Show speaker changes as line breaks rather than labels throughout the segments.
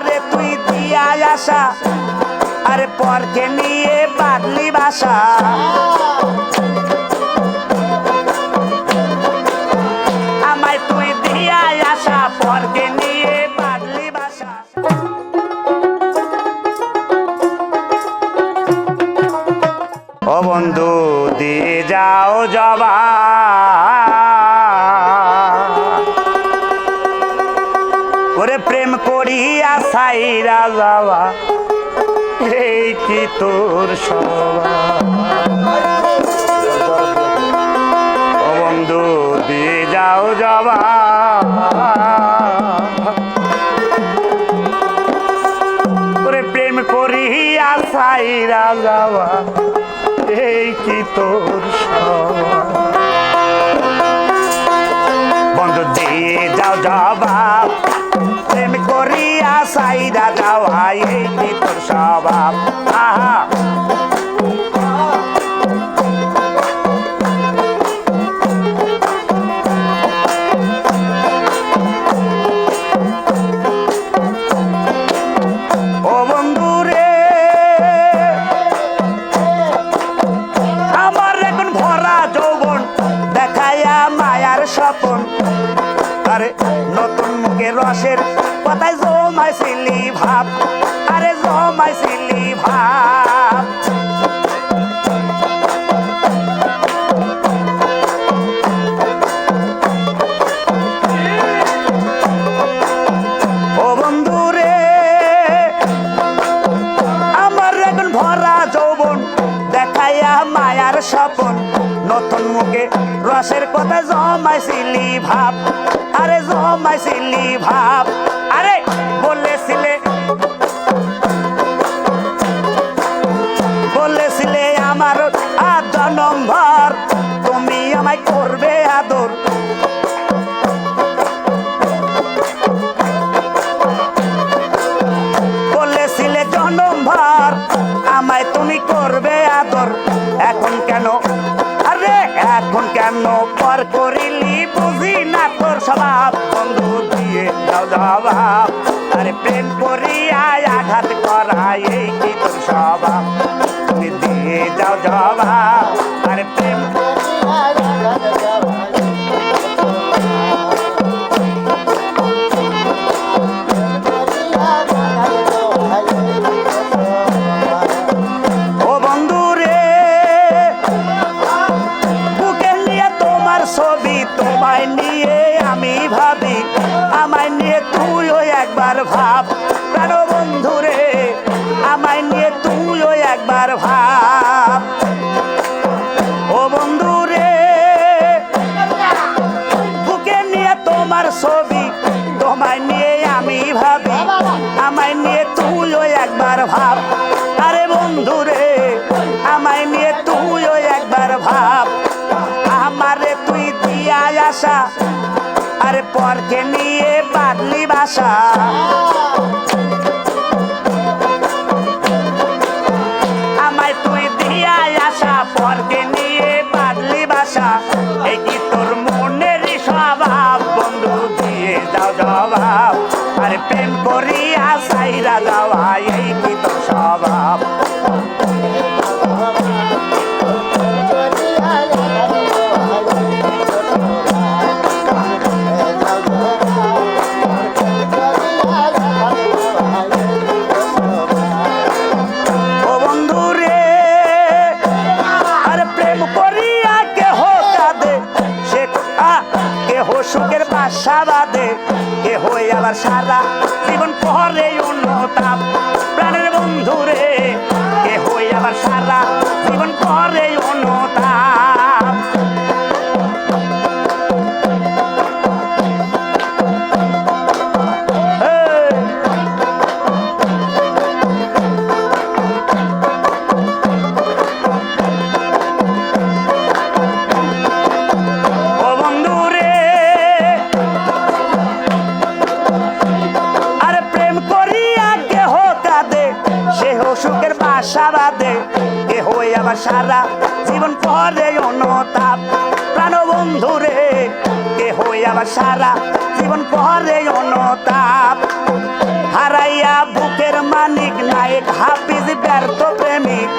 আমারে তুই দিয়া আসা আরে পরকে নিয়ে বাদলি বাসা। তুই পরকে নিয়ে বন্ধু, দিয়ে যাও জবা সাইরা যাওয়া, এই কি তোর বন্ধু, দিয়ে যাও জবা ওরে প্রেম করিয়া সাইরা যাওয়া, এই কি তোর স্বভাব? আরে নতুন মুখে রসের কথায় জমাইছিলি ভাব আরে জমাইছিলি ভাব। রসের কথা জমাইছিলি ভাব, আরে জমাইছিলি ভাব, আরে বলেছিলে বলেছিলে আমার আদর নম্বর, তুমি আমায় করবে আদর। বলেছিলে জনম ভর, আমায় তুমি করবে আদর। এখন কেন এখন কেন পর করিলি? বুঝি না তোর স্বভাব। বন্ধু, দিয়ে দাও জবাব। আরে প্রেম করিয়া আঘাত করাই কি তোর স্বভাব? দিয়ে যাও জবাব। ছবি তোমায় নিয়ে আমি ভাবি, আমায় নিয়ে তুইও একবার ভাব। বন্ধু রে, আমায় নিয়ে তুইও একবার ভাব। ও বন্ধু রে, বুকে নিয়ে তোমার ছবি তোমায় নিয়ে আমি ভাবি, আমায় নিয়ে তুইও একবার ভাব। আরে বন্ধু আসা আরে পরকে নিয়ে বাদলি বাসা। আমায় তুই দিয়া আসা পরকে নিয়ে বাদলি বাসা। এই কি তোর মনের স্বভাব? বন্ধু, দিয়ে যাও জবাব। আরে প্রেম করিয়া সাইরা যাওয়া, এই কি তোর স্বভাব? কেহ সুখের বাসা বাদে কেহ আবার সারা জীবন পরে অন্য তাপ। প্রাণের বন্ধুরে এ হয়ে আবার সারা আবার সারা জীবন পরে অনুতাপ। প্রাণ বন্ধু রে কেহ আবার সারা জীবন পরে অনুতাপ। হারাইয়া বুকের মানিক নায়ক হাফিজ ব্যর্থ প্রেমিক।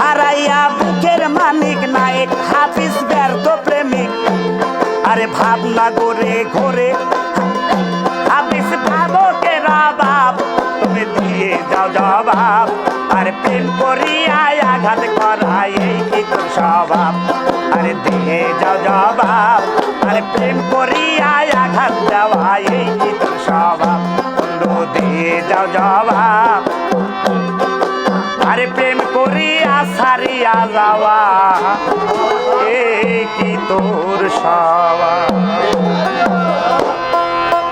হারাইয়া বুকের মানিক নায়ক হাফিজ ব্যর্থ প্রেমিক। আরে ভাবনা করে ঘরে হাফিজ ভাবকে বাপ দিয়ে যাও জবাব। আরে প্রেম করিয়ায় আঘাত করাই এই কি তোর স্বভাব। আরে দিয়ে যাও জবাব। আরে প্রেম করিয়ায় আঘাত দেওয়া এই কি তোর স্বভাব দিয়ে যাও জবাব। আরে প্রেম করিয়া সারিয়া যাওয়া, এই কি তোর স্বভাব?